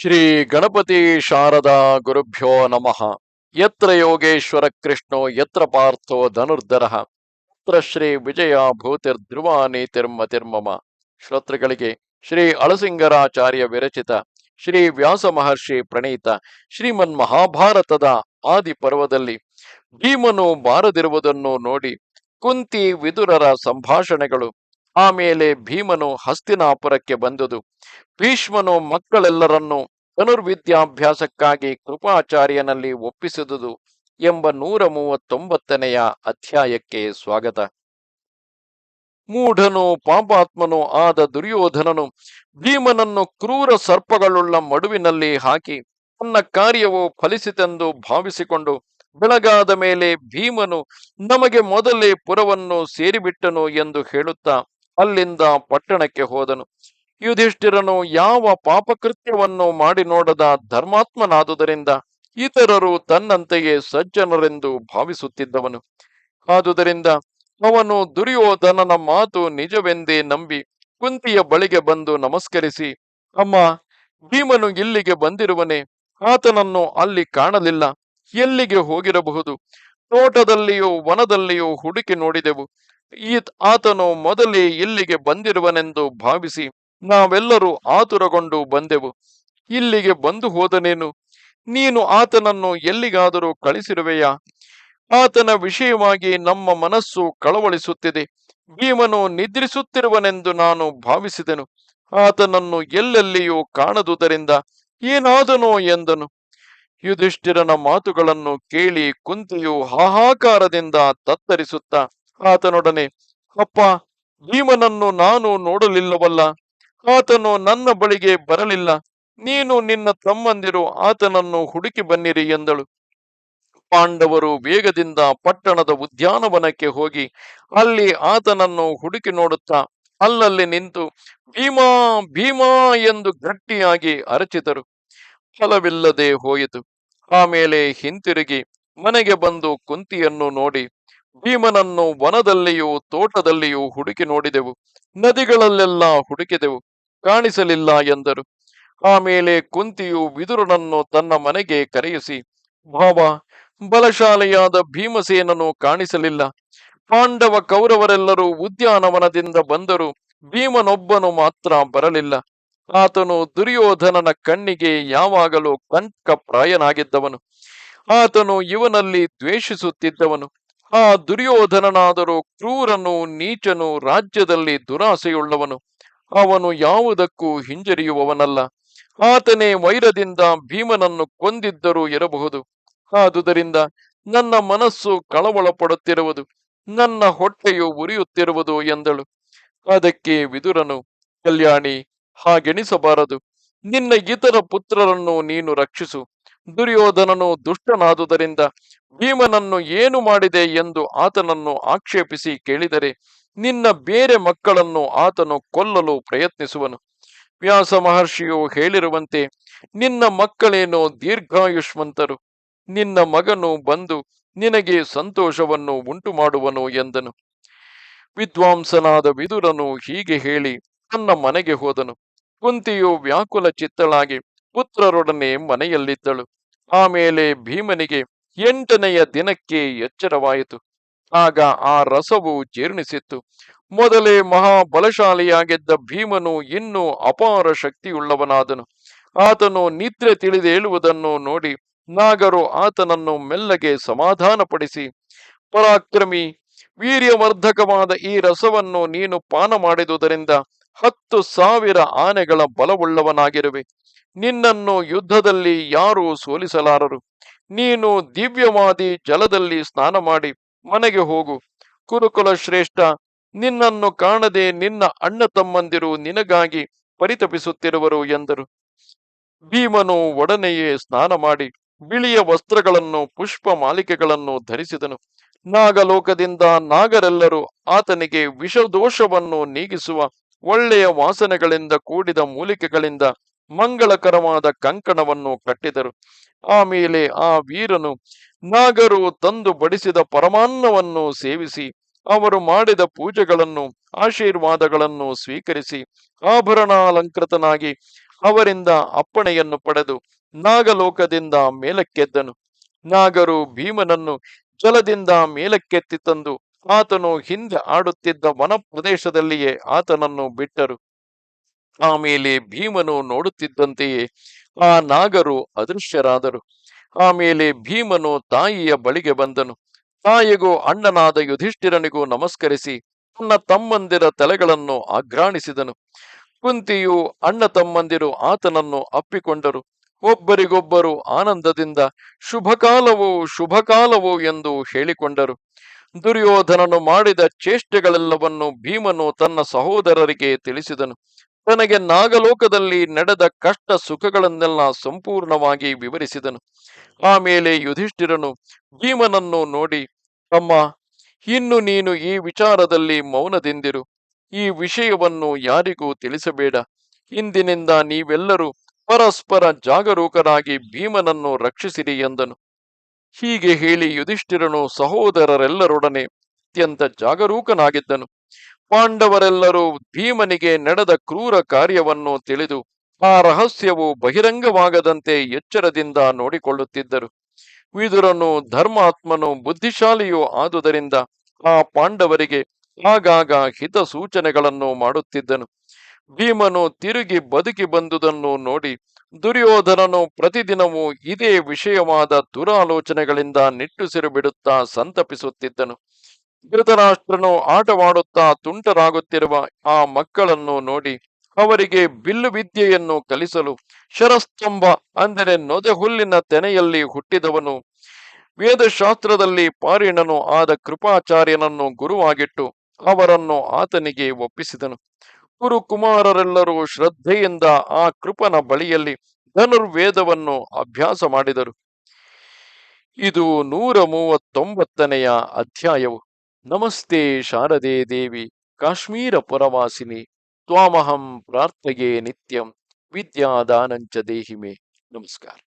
ಶ್ರೀ ಗಣಪತಿ ಶಾರದಾ ಗುರುಭ್ಯೋ ನಮಃ. ಯತ್ರ ಯೋಗೇಶ್ವರ ಕೃಷ್ಣೋ, ಯತ್ರ ಪಾರ್ಥೋ ಧನುರ್ಧರ. ಯತ್ರ ಶ್ರೀ ವಿಜಯ ಭೂತಿರ್ಧ್ರುವ ನೀತಿರ್ಮತಿರ್ಮಮ ಶ್ರೋತೃಗಳಿಗೆ ಶ್ರೀ ಅಳಸಿಂಗರಾಚಾರ್ಯ ವಿರಚಿತ, ಶ್ರೀ ವ್ಯಾಸ ಮಹರ್ಷಿ ಪ್ರಣೀತ, ಶ್ರೀಮನ್ ಮಹಾಭಾರತದ ಆದಿ ಪರ್ವದಲ್ಲಿ ಭೀಮನು ಬಾರದಿರುವುದನ್ನು ನೋಡಿ ಕುಂತಿ ವಿದುರರ ಸಂಭಾಷಣೆಗಳು ಆಮೇಲೆ ಭೀಮನು ಹಸ್ತಿನಾಪುರಕ್ಕೆ ಬಂದುದು. ಭೀಷ್ಮನು ಮಕ್ಕಳೆಲ್ಲರನ್ನು ಧನುರ್ವಿದ್ಯಾಭ್ಯಾಸಕ್ಕಾಗಿ ಕೃಪಾಚಾರ್ಯನಲ್ಲಿ ಒಪ್ಪಿಸಿದುದು ಎಂಬ ನೂರ ಮೂವತ್ತೊಂಬತ್ತನೆಯ ಅಧ್ಯಾಯಕ್ಕೆ ಸ್ವಾಗತ. ಮೂಢನು, ಪಾಪಾತ್ಮನು ಆದ ದುರ್ಯೋಧನನು ಭೀಮನನ್ನು ಕ್ರೂರ ಸರ್ಪಗಳುಳ್ಳ ಮಡುವಿನಲ್ಲಿ ಹಾಕಿ ತನ್ನ ಕಾರ್ಯವು ಫಲಿಸಿತೆಂದು ಭಾವಿಸಿಕೊಂಡು ಬೆಳಗಾದ ಮೇಲೆ ಭೀಮನು ನಮಗೆ ಮೊದಲೇ ಪುರವನ್ನು ಸೇರಿಬಿಟ್ಟನು ಎಂದು ಹೇಳುತ್ತಾ ಅಲ್ಲಿಂದ ಪಟ್ಟಣಕ್ಕೆ ಹೋದನು. ಯುಧಿಷ್ಠಿರನು ಯಾವ ಪಾಪಕೃತ್ಯವನ್ನು ಮಾಡಿ ನೋಡದ ಧರ್ಮಾತ್ಮನಾದುದರಿಂದ ಇತರರು ತನ್ನಂತೆಯೇ ಸಜ್ಜನರೆಂದು ಭಾವಿಸುತ್ತಿದ್ದವನು. ಆದುದರಿಂದ ಅವನು ದುರ್ಯೋಧನನ ಮಾತು ನಿಜವೆಂದೇ ನಂಬಿ ಕುಂತಿಯ ಬಳಿಗೆ ಬಂದು ನಮಸ್ಕರಿಸಿ, ಅಮ್ಮ, ಭೀಮನು ಇಲ್ಲಿಗೆ ಬಂದಿರುವನೆ, ಆತನನ್ನು ಅಲ್ಲಿ ಕಾಣಲಿಲ್ಲ. ಎಲ್ಲಿಗೆ ಹೋಗಿರಬಹುದು? ತೋಟದಲ್ಲಿಯೂ ವನದಲ್ಲಿಯೂ ಹುಡುಕಿ ನೋಡಿದೆವು. ಈ ಆತನು ಮೊದಲೇ ಇಲ್ಲಿಗೆ ಬಂದಿರುವನೆಂದು ಭಾವಿಸಿ ನಾವೆಲ್ಲರೂ ಆತುರಗೊಂಡು ಬಂದೆವು. ಇಲ್ಲಿಗೆ ಬಂದು ಹೋದನೇನು? ನೀನು ಆತನನ್ನು ಎಲ್ಲಿಗಾದರೂ ಕಳಿಸಿರುವೆಯಾ? ಆತನ ವಿಷಯವಾಗಿ ನಮ್ಮ ಮನಸ್ಸು ಕಳವಳಿಸುತ್ತಿದೆ. ಭೀಮನು ನಿದ್ರಿಸುತ್ತಿರುವನೆಂದು ನಾನು ಭಾವಿಸಿದೆನು. ಆತನನ್ನು ಎಲ್ಲೆಲ್ಲಿಯೂ ಕಾಣದುದರಿಂದ ಏನಾದನೋ ಎಂದನು. ಯುಧಿಷ್ಠಿರನ ಮಾತುಗಳನ್ನು ಕೇಳಿ ಕುಂತಿಯು ಹಾಹಾಕಾರದಿಂದ ತತ್ತರಿಸುತ್ತಾ ಆತನೊಡನೆ ಅಪ್ಪ, ಭೀಮನನ್ನು ನಾನು ನೋಡಲಿಲ್ಲವಲ್ಲ? ಆತನು ನನ್ನ ಬಳಿಗೆ ಬರಲಿಲ್ಲ. ನೀನು ನಿನ್ನ ತಮ್ಮಂದಿರು ಆತನನ್ನು ಹುಡುಕಿ ಬನ್ನಿರಿ ಎಂದಳು. ಪಾಂಡವರು ವೇಗದಿಂದ ಪಟ್ಟಣದ ಉದ್ಯಾನವನಕ್ಕೆ ಹೋಗಿ, ಅಲ್ಲಿ ಆತನನ್ನು ಹುಡುಕಿ ನೋಡುತ್ತಾ, ಅಲ್ಲಲ್ಲಿ ನಿಂತು, ಭೀಮಾ ಭೀಮಾ ಎಂದು ಗಟ್ಟಿಯಾಗಿ ಅರಚಿದರು. ಫಲವಿಲ್ಲದೆ ಹೋಯಿತು. ಆಮೇಲೆ ಹಿಂತಿರುಗಿ, ಮನೆಗೆ ಬಂದು ಕುಂತಿಯನ್ನು ನೋಡಿ ಭೀಮನನ್ನು ವನದಲ್ಲಿಯೂ ತೋಟದಲ್ಲಿಯೂ ಹುಡುಕಿ ನೋಡಿದೆವು. ನದಿಗಳಲ್ಲೆಲ್ಲ ಹುಡುಕಿದೆವು. ಕಾಣಿಸಲಿಲ್ಲ ಎಂದರು. ಆಮೇಲೆ ಕುಂತಿಯು ವಿದುರನನ್ನು ತನ್ನ ಮನೆಗೆ ಕರೆಯಿಸಿ ಭಾವ ಬಲಶಾಲಿಯಾದ ಭೀಮಸೇನನು ಕಾಣಿಸಲಿಲ್ಲ. ಪಾಂಡವ ಕೌರವರೆಲ್ಲರೂ ಉದ್ಯಾನವನದಿಂದ ಬಂದರು ಭೀಮನೊಬ್ಬನು ಮಾತ್ರ ಬರಲಿಲ್ಲ. ಆತನು ದುರ್ಯೋಧನನ ಕಣ್ಣಿಗೆ ಯಾವಾಗಲೂ ಕಂಟಕಪ್ರಾಯನಾಗಿದ್ದವನು. ಆತನು ಇವನಲ್ಲಿ ದ್ವೇಷಿಸುತ್ತಿದ್ದವನು. ಆ ದುರ್ಯೋಧನನಾದರೂ ಕ್ರೂರನು ನೀಚನು ರಾಜ್ಯದಲ್ಲಿ ದುರಾಸೆಯುಳ್ಳವನು. ಅವನು ಯಾವುದಕ್ಕೂ ಹಿಂಜರಿಯುವವನಲ್ಲ. ಆತನೇ ವೈರದಿಂದ ಭೀಮನನ್ನು ಕೊಂದಿದ್ದರೂ ಇರಬಹುದು. ಆದುದರಿಂದ ನನ್ನ ಮನಸ್ಸು ಕಳವಳ ಪಡುತ್ತಿರುವುದು ನನ್ನ ಹೊಟ್ಟೆಯು ಉರಿಯುತ್ತಿರುವುದು ಎಂದಳು. ಅದಕ್ಕೆ ವಿದುರನು, ಕಲ್ಯಾಣಿ, ಹಾಗೆಣಿಸಬಾರದು. ನಿನ್ನ ಇತರ ಪುತ್ರರನ್ನು ನೀನು ರಕ್ಷಿಸು. ದುರ್ಯೋಧನನು ದುಷ್ಟನಾದುದರಿಂದ ಭೀಮನನ್ನು ಏನು ಮಾಡಿದೆ ಎಂದು ಆತನನ್ನು ಆಕ್ಷೇಪಿಸಿ ಕೇಳಿದರೆ ನಿನ್ನ ಬೇರೆ ಮಕ್ಕಳನ್ನು ಆತನು ಕೊಲ್ಲಲು ಪ್ರಯತ್ನಿಸುವನು. ವ್ಯಾಸ ಮಹರ್ಷಿಯು ಹೇಳಿರುವಂತೆ, ನಿನ್ನ ಮಕ್ಕಳೇನೋ ದೀರ್ಘಾಯುಷ್ಮಂತರು, ನಿನ್ನ ಮಗನು ಬಂದು ನಿನಗೆ ಸಂತೋಷವನ್ನು ಉಂಟು ಮಾಡುವನು ಎಂದನು. ವಿದ್ವಾಂಸನಾದ ವಿದುರನು ಹೀಗೆ ಹೇಳಿ ತನ್ನ ಮನೆಗೆ ಹೋದನು. ಕುಂತಿಯು ವ್ಯಾಕುಲ ಚಿತ್ತಳಾಗಿ ಪುತ್ರರೊಡನೆ ಮನೆಯಲ್ಲಿದ್ದಳು. ಆಮೇಲೆ ಭೀಮನಿಗೆ ಎಂಟನೆಯ ದಿನಕ್ಕೆ ಎಚ್ಚರವಾಯಿತು. ಆಗ ಆ ರಸವು ಜೀರ್ಣಿಸಿತ್ತು. ಮೊದಲೇ ಮಹಾಬಲಶಾಲಿಯಾಗಿದ್ದ ಭೀಮನು ಇನ್ನೂ ಅಪಾರ ಶಕ್ತಿಯುಳ್ಳವನಾದನು. ಆತನು ನಿದ್ರೆ ತಿಳಿದೇಳುವುದನ್ನು ನೋಡಿ ನಾಗರು ಆತನನ್ನು ಮೆಲ್ಲಗೆ ಸಮಾಧಾನಪಡಿಸಿ, ಪರಾಕ್ರಮಿ, ವೀರ್ಯವರ್ಧಕವಾದ ಈ ರಸವನ್ನು ನೀನು ಪಾನ ಮಾಡಿದುದರಿಂದ ಹತ್ತು ಸಾವಿರ ಆನೆಗಳ ಬಲವುಳ್ಳವನಾಗಿರುವೆ. ನಿನ್ನನ್ನು ಯುದ್ಧದಲ್ಲಿ ಯಾರೂ ಸೋಲಿಸಲಾರರು. ನೀನು ದಿವ್ಯವಾದಿ ಜಲದಲ್ಲಿ ಸ್ನಾನ ಮಾಡಿ ಮನೆಗೆ ಹೋಗು. ಕುರುಕುಲ ಶ್ರೇಷ್ಠ, ನಿನ್ನನ್ನು ಕಾಣದೆ ನಿನ್ನ ಅಣ್ಣ ತಮ್ಮಂದಿರು ನಿನಗಾಗಿ ಪರಿತಪಿಸುತ್ತಿರುವರು ಎಂದರು. ಭೀಮನು ಒಡನೆಯೇ ಸ್ನಾನ ಮಾಡಿ ಬಿಳಿಯ ವಸ್ತ್ರಗಳನ್ನು, ಪುಷ್ಪ ಮಾಲಿಕೆಗಳನ್ನು ಧರಿಸಿದನು. ನಾಗಲೋಕದಿಂದ ನಾಗರೆಲ್ಲರೂ ಆತನಿಗೆ ವಿಷದೋಷವನ್ನು ನೀಗಿಸುವ ಒಳ್ಳೆಯ ವಾಸನೆಗಳಿಂದ ಕೂಡಿದ ಮೂಲಿಕೆಗಳಿಂದ ಮಂಗಳಕರವಾದ ಕಂಕಣವನ್ನು ಕಟ್ಟಿದರು. ಆಮೇಲೆ ಆ ವೀರನು ನಾಗರು ತಂದು ಬಡಿಸಿದ ಪರಮಾನ್ನವನ್ನು ಸೇವಿಸಿ, ಅವರು ಮಾಡಿದ ಪೂಜೆಗಳನ್ನು, ಆಶೀರ್ವಾದಗಳನ್ನು ಸ್ವೀಕರಿಸಿ, ಆಭರಣಾಲಂಕೃತನಾಗಿ ಅವರಿಂದ ಅಪ್ಪಣೆಯನ್ನು ಪಡೆದು ನಾಗಲೋಕದಿಂದ ಮೇಲಕ್ಕೆದ್ದನು. ನಾಗರು ಭೀಮನನ್ನು ಜಲದಿಂದ ಮೇಲಕ್ಕೆತ್ತಿ ತಂದು ಆತನು ಹಿಂದೆ ಆಡುತ್ತಿದ್ದ ವನಪ್ರದೇಶದಲ್ಲಿಯೇ ಆತನನ್ನು ಬಿಟ್ಟರು. ಆಮೇಲೆ ಭೀಮನು ನೋಡುತ್ತಿದ್ದಂತೆಯೇ ಆ ನಾಗರು ಅದೃಶ್ಯರಾದರು. ಆಮೇಲೆ ಭೀಮನು ತಾಯಿಯ ಬಳಿಗೆ ಬಂದನು. ತಾಯಿಗೂ ಅಣ್ಣನಾದ ಯುಧಿಷ್ಠಿರನಿಗೂ ನಮಸ್ಕರಿಸಿ ತನ್ನ ತಮ್ಮಂದಿರ ತಲೆಗಳನ್ನು ಆಘ್ರಾಣಿಸಿದನು ಕುಂತಿಯು ಅಣ್ಣ ತಮ್ಮಂದಿರು ಆತನನ್ನು ಅಪ್ಪಿಕೊಂಡರು. ಒಬ್ಬರಿಗೊಬ್ಬರು ಆನಂದದಿಂದ ಶುಭಕಾಲವೋ ಶುಭಕಾಲವೋ ಎಂದು ಹೇಳಿಕೊಂಡರು. ದುರ್ಯೋಧನನು ಮಾಡಿದ ಚೇಷ್ಟೆಗಳೆಲ್ಲವನ್ನು ಭೀಮನು ತನ್ನ ಸಹೋದರರಿಗೆ ತಿಳಿಸಿದನು. ತನಗೆ ನಾಗಲೋಕದಲ್ಲಿ ನಡೆದ ಕಷ್ಟ ಸುಖಗಳನ್ನೆಲ್ಲ ಸಂಪೂರ್ಣವಾಗಿ ವಿವರಿಸಿದನು. ಆಮೇಲೆ ಯುಧಿಷ್ಠಿರನು ಭೀಮನನ್ನು ನೋಡಿ ತಮ್ಮ ಇನ್ನು ನೀನು ಈ ವಿಚಾರದಲ್ಲಿ ಮೌನದಿಂದಿರು. ಈ ವಿಷಯವನ್ನು ಯಾರಿಗೂ ತಿಳಿಸಬೇಡ. ಇಂದಿನಿಂದ ನೀವೆಲ್ಲರೂ ಪರಸ್ಪರ ಜಾಗರೂಕರಾಗಿ ಭೀಮನನ್ನು ರಕ್ಷಿಸಿರಿ ಎಂದನು. ಹೀಗೆ ಹೇಳಿ ಯುಧಿಷ್ಠಿರನು ಸಹೋದರರೆಲ್ಲರೊಡನೆ ಅತ್ಯಂತ ಜಾಗರೂಕನಾಗಿದ್ದನು. ಪಾಂಡವರೆಲ್ಲರೂ ಭೀಮನಿಗೆ ನಡೆದ ಕ್ರೂರ ಕಾರ್ಯವನ್ನು ತಿಳಿದು ಆ ರಹಸ್ಯವು ಬಹಿರಂಗವಾಗದಂತೆ ಎಚ್ಚರದಿಂದ ನೋಡಿಕೊಳ್ಳುತ್ತಿದ್ದರು. ವಿದುರನು ಧರ್ಮಾತ್ಮನು ಬುದ್ಧಿಶಾಲಿಯೂ ಆದುದರಿಂದ ಆ ಪಾಂಡವರಿಗೆ ಆಗಾಗ ಹಿತ ಸೂಚನೆಗಳನ್ನು ಮಾಡುತ್ತಿದ್ದನು. ಭೀಮನು ತಿರುಗಿ ಬದುಕಿ ಬಂದುದನ್ನು ನೋಡಿ ದುರ್ಯೋಧನನು ಪ್ರತಿದಿನವೂ ಇದೇ ವಿಷಯವಾದ ದುರಾಲೋಚನೆಗಳಿಂದ ನಿಟ್ಟುಸಿರು ಬಿಡುತ್ತಾ ಸಂತಪಿಸುತ್ತಿದ್ದನು. ಧೃತರಾಷ್ಟ್ರನು ಆಟವಾಡುತ್ತಾ ತುಂಟರಾಗುತ್ತಿರುವ ಆ ಮಕ್ಕಳನ್ನು ನೋಡಿ ಅವರಿಗೆ ಬಿಲ್ಲು ವಿದ್ಯೆಯನ್ನು ಕಲಿಸಲು ಶರಸ್ತಂಭ ಅಂದರೆ ನೊದೆ ಹುಲ್ಲಿನ ತೆನೆಯಲ್ಲಿ ಹುಟ್ಟಿದವನು. ವೇದಶಾಸ್ತ್ರದಲ್ಲಿ ಪಾರಿಣನು ಆದ ಕೃಪಾಚಾರ್ಯನನ್ನು ಗುರುವಾಗಿಟ್ಟು ಅವರನ್ನು ಆತನಿಗೆ ಒಪ್ಪಿಸಿದನು. ಕುರುಕುಮಾರರೆಲ್ಲರೂ ಶ್ರದ್ಧೆಯಿಂದ ಆ ಕೃಪನ ಬಳಿಯಲ್ಲಿ ಧನುರ್ವೇದವನ್ನು ಅಭ್ಯಾಸ ಮಾಡಿದರು. ಇದು ನೂರ ಮೂವತ್ತೊಂಬತ್ತನೆಯ ಅಧ್ಯಾಯವು. ನಮಸ್ತೆ ಶಾರದೆ ದೇವಿ, ಕಾಶ್ಮೀರ ಪುರವಾಸಿನಿ, ತ್ವಾಮಹಂ ಪ್ರಾರ್ಥಗೆ ನಿತ್ಯಂ, ವಿದ್ಯಾದಾನಂಚ ದೇಹಿಮೆ. ನಮಸ್ಕಾರ.